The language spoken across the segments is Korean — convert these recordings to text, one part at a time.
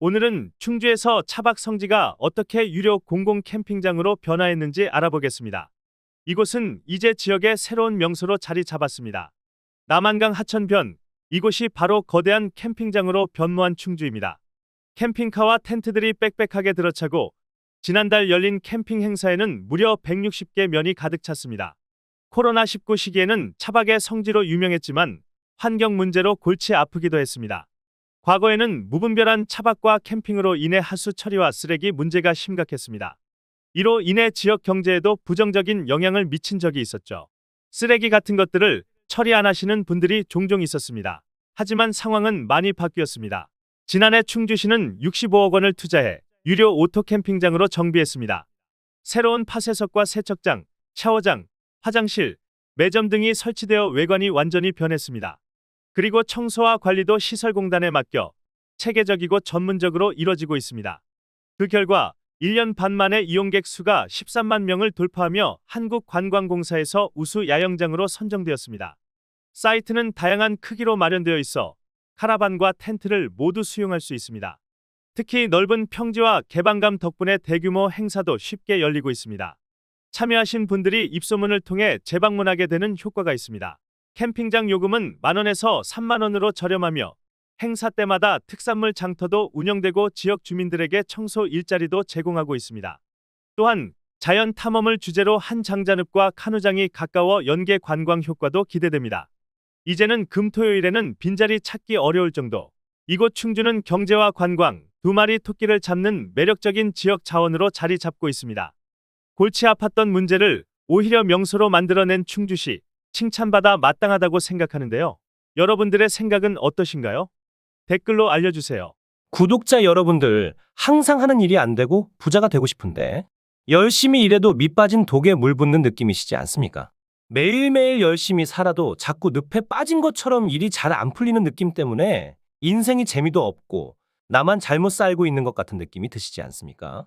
오늘은 충주에서 차박 성지가 어떻게 유료 공공 캠핑장으로 변화했는지 알아보겠습니다. 이곳은 이제 지역의 새로운 명소로 자리 잡았습니다. 남한강 하천변, 이곳이 바로 거대한 캠핑장으로 변모한 충주입니다. 캠핑카와 텐트들이 빽빽하게 들어차고 지난달 열린 캠핑 행사에는 무려 160개 면이 가득 찼습니다. 코로나19 시기에는 차박의 성지로 유명했지만 환경 문제로 골치 아프기도 했습니다. 과거에는 무분별한 차박과 캠핑으로 인해 하수 처리와 쓰레기 문제가 심각했습니다. 이로 인해 지역 경제에도 부정적인 영향을 미친 적이 있었죠. 쓰레기 같은 것들을 처리 안 하시는 분들이 종종 있었습니다. 하지만 상황은 많이 바뀌었습니다. 지난해 충주시는 65억 원을 투자해 유료 오토 캠핑장으로 정비했습니다. 새로운 파쇄석과 세척장, 샤워장, 화장실, 매점 등이 설치되어 외관이 완전히 변했습니다. 그리고 청소와 관리도 시설공단에 맡겨 체계적이고 전문적으로 이뤄지고 있습니다. 그 결과 1년 반 만에 이용객 수가 13만 명을 돌파하며 한국관광공사에서 우수 야영장으로 선정되었습니다. 사이트는 다양한 크기로 마련되어 있어 카라반과 텐트를 모두 수용할 수 있습니다. 특히 넓은 평지와 개방감 덕분에 대규모 행사도 쉽게 열리고 있습니다. 참여하신 분들이 입소문을 통해 재방문하게 되는 효과가 있습니다. 캠핑장 요금은 만원에서 3만원으로 저렴하며 행사 때마다 특산물 장터도 운영되고 지역 주민들에게 청소 일자리도 제공하고 있습니다. 또한 자연 탐험을 주제로 한 장자늪과 카누장이 가까워 연계 관광 효과도 기대됩니다. 이제는 금토요일에는 빈자리 찾기 어려울 정도. 이곳 충주는 경제와 관광, 두 마리 토끼를 잡는 매력적인 지역 자원으로 자리 잡고 있습니다. 골치 아팠던 문제를 오히려 명소로 만들어낸 충주시, 칭찬받아 마땅하다고 생각하는데요. 여러분들의 생각은 어떠신가요? 댓글로 알려주세요. 구독자 여러분들, 항상 하는 일이 안 되고 부자가 되고 싶은데, 열심히 일해도 밑 빠진 독에 물 붓는 느낌이시지 않습니까? 매일매일 열심히 살아도 자꾸 늪에 빠진 것처럼 일이 잘 안 풀리는 느낌 때문에 인생이 재미도 없고 나만 잘못 살고 있는 것 같은 느낌이 드시지 않습니까?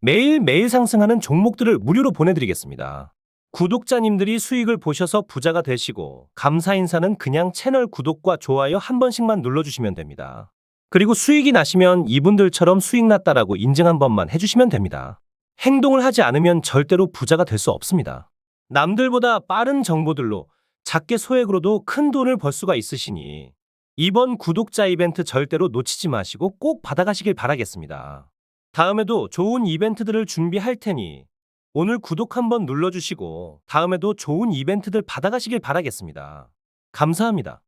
매일매일 상승하는 종목들을 무료로 보내드리겠습니다. 구독자님들이 수익을 보셔서 부자가 되시고 감사 인사는 그냥 채널 구독과 좋아요 한 번씩만 눌러주시면 됩니다. 그리고 수익이 나시면 이분들처럼 수익 났다라고 인증 한 번만 해주시면 됩니다. 행동을 하지 않으면 절대로 부자가 될 수 없습니다. 남들보다 빠른 정보들로 작게 소액으로도 큰 돈을 벌 수가 있으시니 이번 구독자 이벤트 절대로 놓치지 마시고 꼭 받아가시길 바라겠습니다. 다음에도 좋은 이벤트들을 준비할 테니 오늘 구독 한번 눌러주시고 다음에도 좋은 이벤트들 받아가시길 바라겠습니다. 감사합니다.